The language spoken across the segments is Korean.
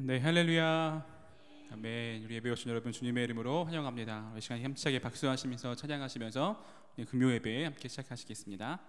네, 할렐루야. 아멘. 우리 예배 오신 여러분 주님의 이름으로 환영합니다. 이 시간 힘차게 박수하시면서 찬양하시면서 금요 예배 함께 시작하시겠습니다.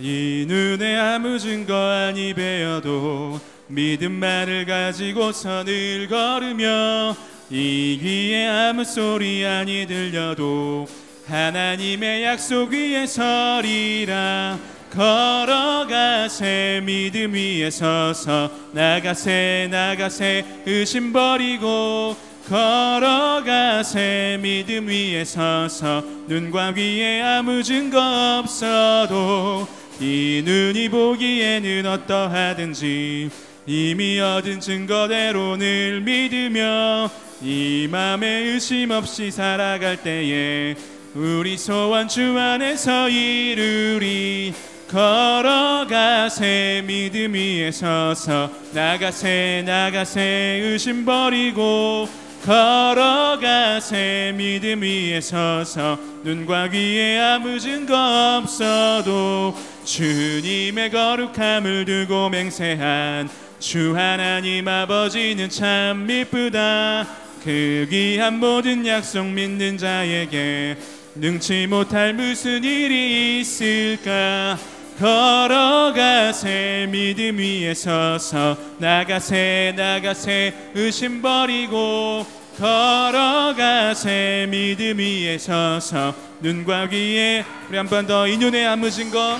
이 눈에 아무 증거 아니 배어도 믿음만을 가지고 선을 걸으며 이 귀에 아무 소리 아니 들려도 하나님의 약속 위에 서리라. 걸어가세 믿음 위에 서서 나가세 나가세 의심 버리고 걸어가세 믿음 위에 서서 눈과 귀에 아무 증거 없어도 이 눈이 보기에는 어떠하든지 이미 얻은 증거대로 늘 믿으며 이 맘에 의심 없이 살아갈 때에 우리 소원 주 안에서 이루리 걸어가세 믿음 위에 서서 나가세 나가세 의심 버리고 걸어가세 믿음 위에 서서 눈과 귀에 아무 증거 없어도 주님의 거룩함을 두고 맹세한 주 하나님 아버지는 참 미쁘다. 그 귀한 모든 약속 믿는 자에게 능치 못할 무슨 일이 있을까? 걸어가세 믿음 위에 서서 나가세 나가세 의심 버리고 걸어가세 믿음 위에 서서 눈과 귀에 우리 한 번 더 이 눈에 아무 증거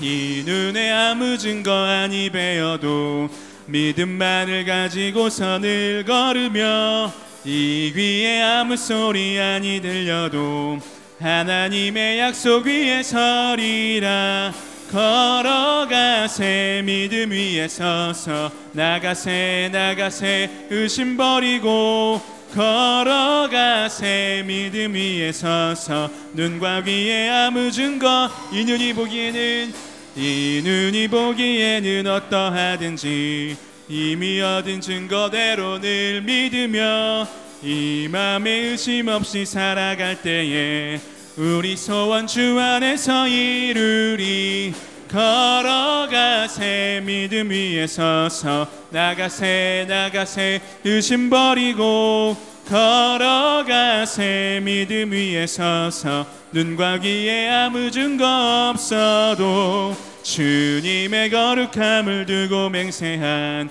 이 눈에 아무 증거 아니 배어도 믿음만을 가지고 선을 걸으며 이 귀에 아무 소리 아니 들려도 하나님의 약속 위에 서리라. 걸어가세 믿음 위에 서서 나가세 나가세 의심 버리고 걸어가세 믿음 위에 서서 눈과 귀에 아무 증거 이 눈이 보기에는 이 눈이 보기에는 어떠하든지 이미 얻은 증거대로 늘 믿으며 이 맘에 의심 없이 살아갈 때에 우리 소원 주 안에서 이루리 걸어가세 믿음 위에 서서 나가세 나가세 의심 버리고 걸어가세 믿음 위에 서서 눈과 귀에 아무 증거 없어도 주님의 거룩함을 두고 맹세한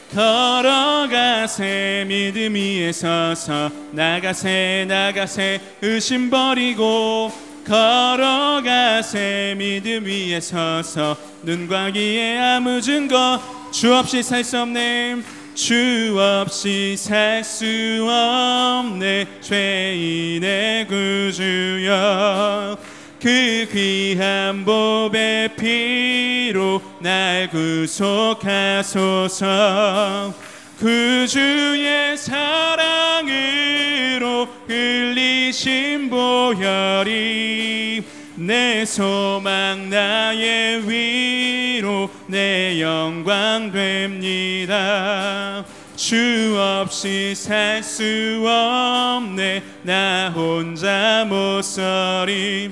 걸어가세 믿음 위에 서서 나가세 나가세 의심 버리고 걸어가세 믿음 위에 서서 눈과 귀에 아무 증거 주 없이 살 수 없네. 주 없이 살 수 없네. 죄인의 구주여 그 귀한 보배 피로 날 구속하소서. 구주의 사랑으로 흘리신 보혈이 내 소망 나의 위로 내 영광 됩니다. 주 없이 살 수 없네. 나 혼자 못 서리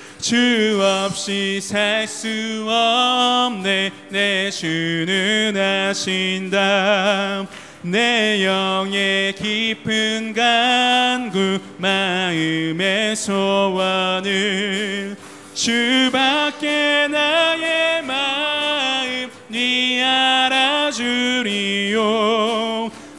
주 없이 살 수 없네. 내 주는 아신다. 내 영의 깊은 간구 마음의 소원을 주밖에 나의 마음 네 알아주리요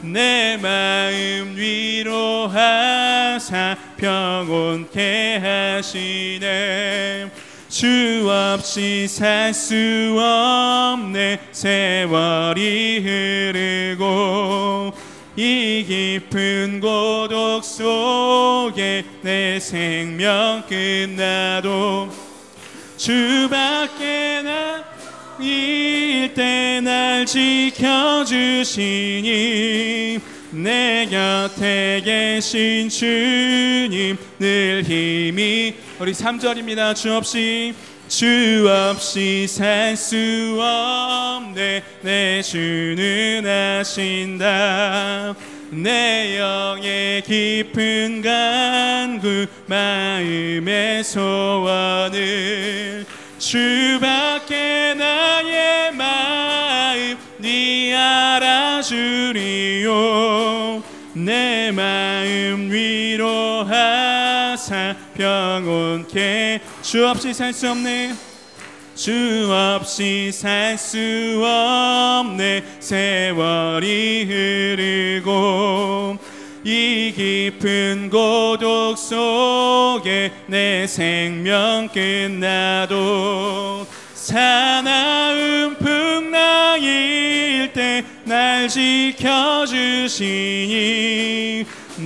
내 마음 위로 위로하사 평온케 하시네. 주 없이 살 수 없네. 세월이 흐르고 이 깊은 고독 속에 내 생명 끝나도 주밖에 나일 때 날 지켜주시니 내 곁에 계신 주님 늘 힘이 우리 3절입니다. 주 없이 주 없이 살 수 없네. 내 주는 하신다. 내 영의 깊은 간구 마음의 소원을 주밖에 나의 마음 네 알아주리요. 내 마음 위로하사 평온케 주 없이 살 수 없네. 주 없이 살 수 없네. 세월이 흐르고 이 깊은 고독 속에 내 생명 끝나도 사나운 풍랑일 때 날 지켜주시니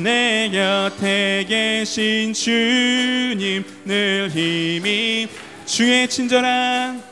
내 곁에 계신 주님 늘 힘이 주의 친절한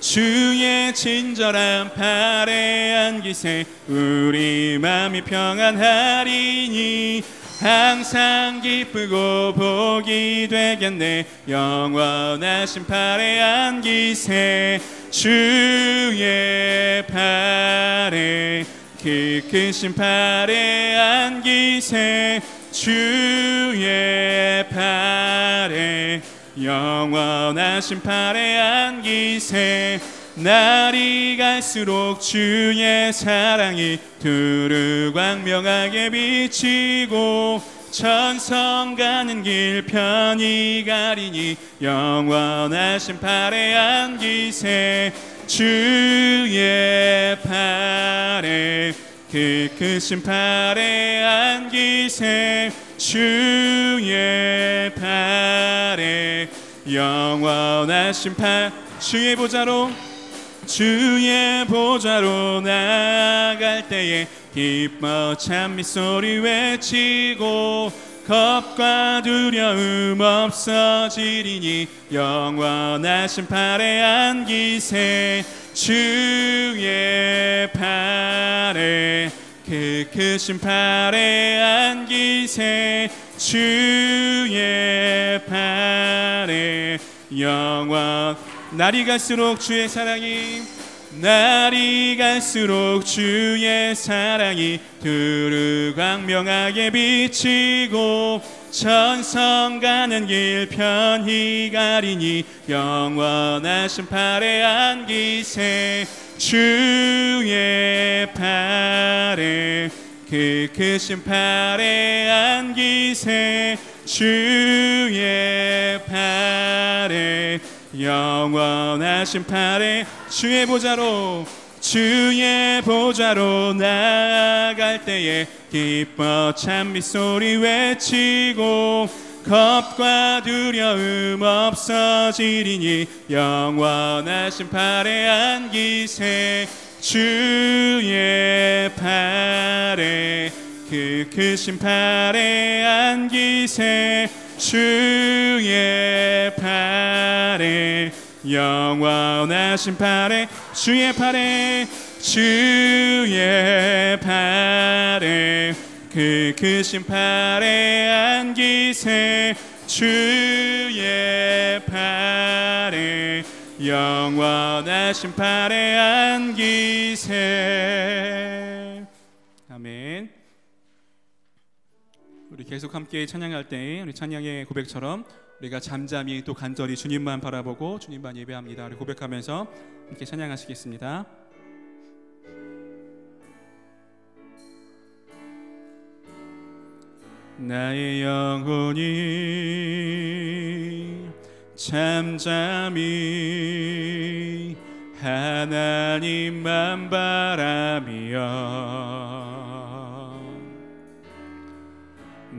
주의 친절한 팔에 안기세 우리 마음이 평안하리니 항상 기쁘고 복이 되겠네. 영원하신 팔에 안기세. 주의 팔에 그 크신 팔에 안기세. 주의 팔에 영원하신 팔에 안기세 날이 갈수록 주의 사랑이 두루 광명하게 비치고 천성 가는 길 편히 가리니 영원하신 팔에 안기세 주의 팔에 그 크신 팔에 안기세 주의 팔에 영원하신 팔 주의 보좌로 주의 보좌로 나갈 때에 기뻐 찬미 소리 외치고 겁과 두려움 없어지리니 영원하신 팔에 안기세 주의 팔에 그 크신 팔에 안기세 주의 팔에 영원 날이 갈수록 주의 사랑이 날이 갈수록 주의 사랑이 두루 광명하게 비치고 천성 가는 길 편히 가리니 영원하신 팔에 안기세 주의 팔에 그 크신 팔에 안기세 주의 팔에 영원하신 팔에 주의 보좌로 주의 보좌로 나갈 때에 기뻐 찬미 소리 외치고 겁과 두려움 없어지리니 영원하신 팔에 안기세 주의 팔에 그 크신 팔에 안기세 주의 팔에 영원하신 팔에 주의 팔에 주의 팔에 그 크신 팔에 안기세 주의 팔에 영원하신 팔에 안기세 계속 함께 찬양할 때 우리 찬양의 고백처럼 우리가 잠잠히 또 간절히 주님만 바라보고 주님만 예배합니다. 우리 고백하면서 함께 찬양하시겠습니다. 나의 영혼이 잠잠히 하나님만 바라며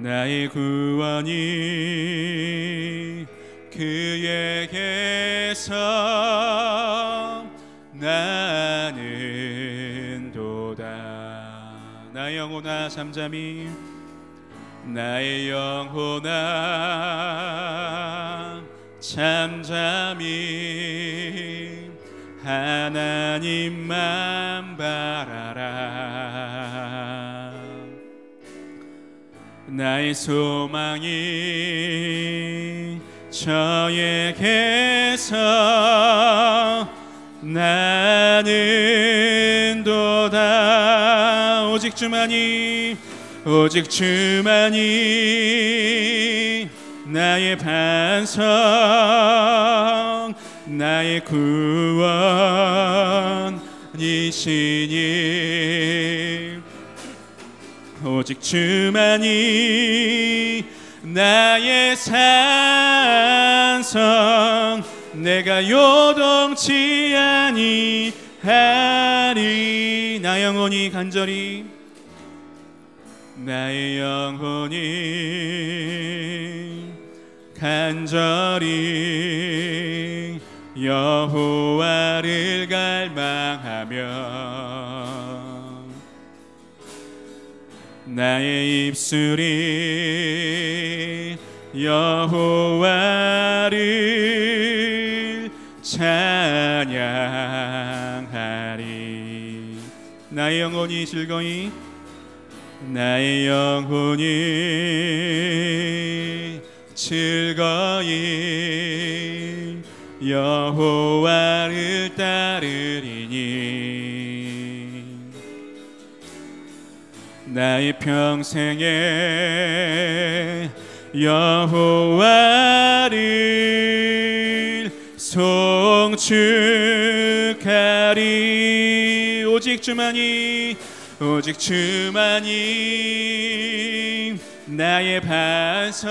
나의 구원이 그에게서 나는 도다. 나의 영혼아 잠잠히. 나의 영혼아 잠잠히. 하나님만 바라라 나의 소망이 저에게서 나는 도다 오직 주만이 오직 주만이 나의 반성 나의 구원이시니 오직 주만이 나의 산성 내가 요동치 아니하리. 나 영혼이 간절히 나의 영혼이 간절히 여호와를 갈망하며 나의 입술이 여호와를 찬양하리. 나의 영혼이 즐거이 나의 영혼이 즐거이. 여호와를 따르리니 나의 평생에 여호와를 송축하리. 오직 주만이 오직 주만이 나의 반성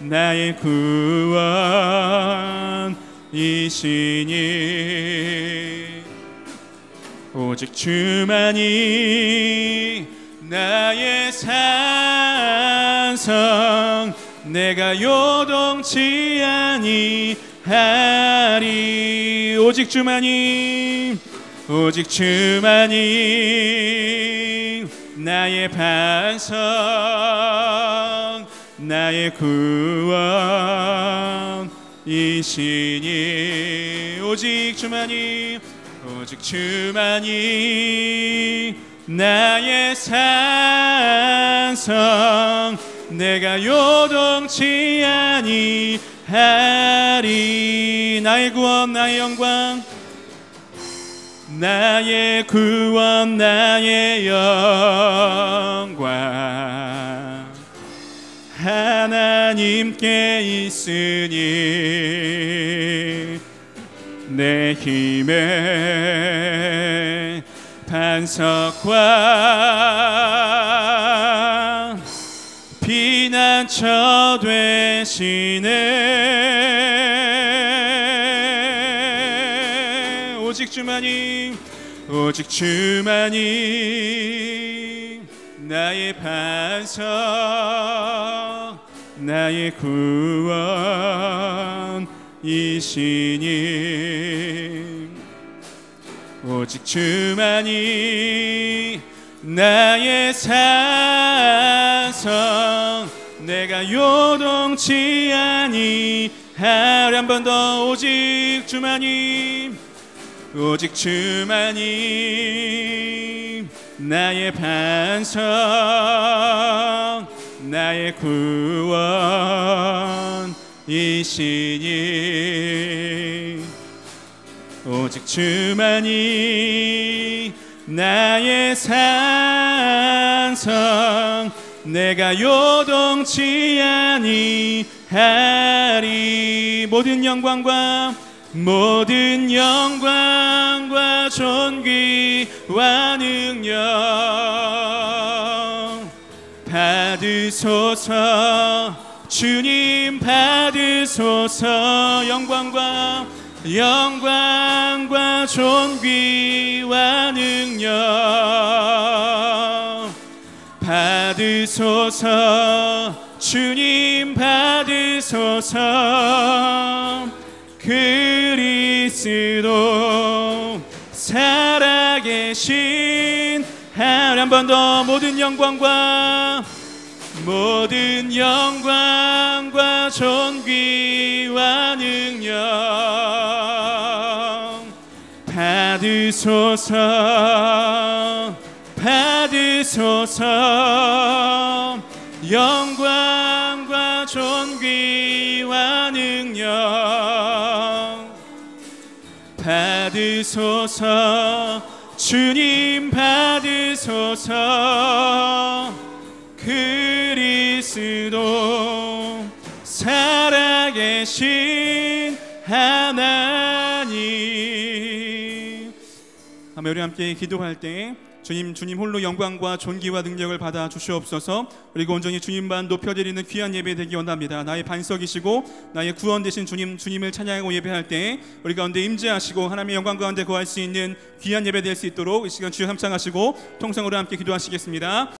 나의 구원이시니 오직 주만이 나의 산성 내가 요동치 아니하리. 오직 주만이 오직 주만이 나의 반성 나의 구원이시니. 오직 주만이 오직 주만이 나의 산성 내가 요동치 아니하리. 나의 구원 나의 영광 나의 구원 나의 영광. 하나님께 있으니 내 힘의 반석과 피난처 되시네 오직 주만이 오직 주만이 나의 반석 나의 구원이시니 오직 주만이 나의 산성. 내가 요동치 아니하리 한 번 더 오직 주만이 오직 주만이 나의 반성 나의 구원이시니 주만이 나의 산성 내가 요동치 아니하리. 모든 영광과 모든 영광과 존귀와 능력 받으소서. 주님 받으소서. 영광과 영광과 존귀와 능력 받으소서 주님 받으소서. 그리스도 살아계신 하나님 한 번 더 모든 영광과 모든 영광과 존귀와 능력 받으소서 받으소서. 영광과 존귀와 능력 받으소서 주님 받으소서. 그 리스도 살아계신 하나님. 아멘. 우리 함께 기도할 때 주님 주님 홀로 영광과 존귀와 능력을 받아 주시옵소서. 그리고 온전히 주님만 높여드리는 귀한 예배 되기 원합니다. 나의 반석이시고 나의 구원 되신 주님 주님을 찬양하고 예배할 때 우리 가운데 임재하시고 하나님의 영광 가운데 거할 수 있는 귀한 예배 될 수 있도록 이 시간 주여 함창하시고 통성으로 함께 기도하시겠습니다